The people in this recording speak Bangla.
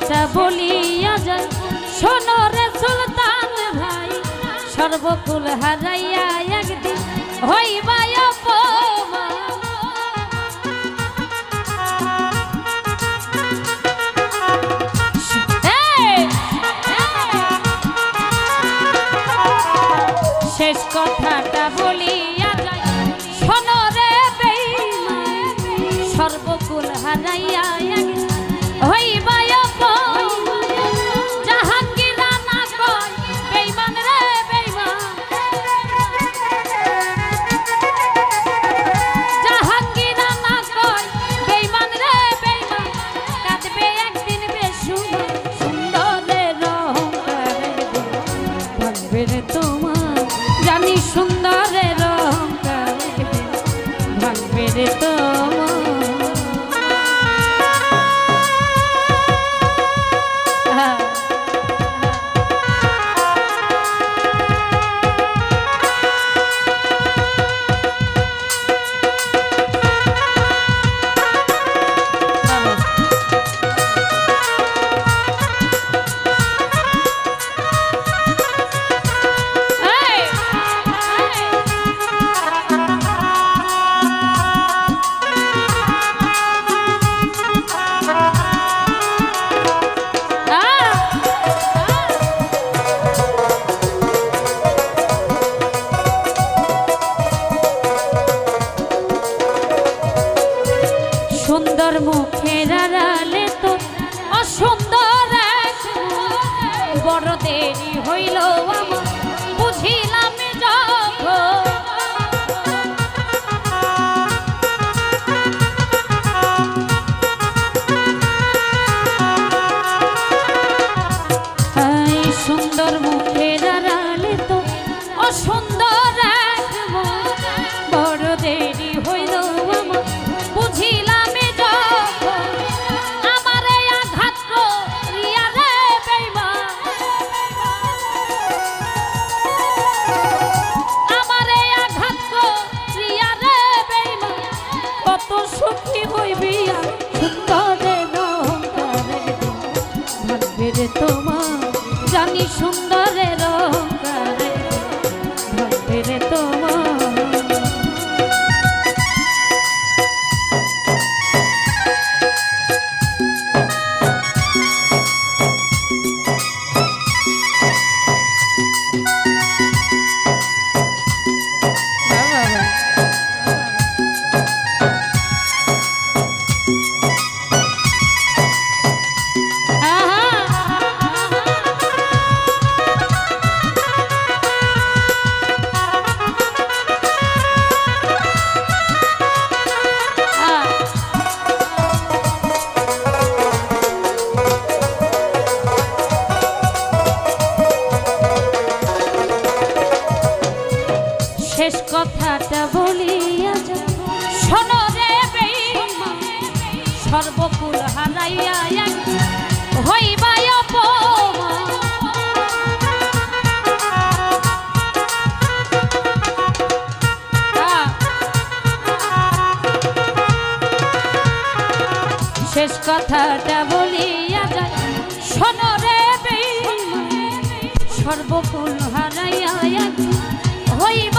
আচ্ছা বাঁচা বলিয়া যায় শোনো রে সুলতান ভাই, সর্বকুল হারাইয়া একদিন হইবা শেষ কথাটা বলিয়া যায় শোনো রে সর্বকুল হারাইয়া হইবা দেরি হইল আমার শেষ কথাটা বলিয়া শোনো রে সর্বকুল হারাইয়া হইবাই শেষ কথাটা বলিয়া যায় শোনো রে সর্বকুল হারাইয়া হইবা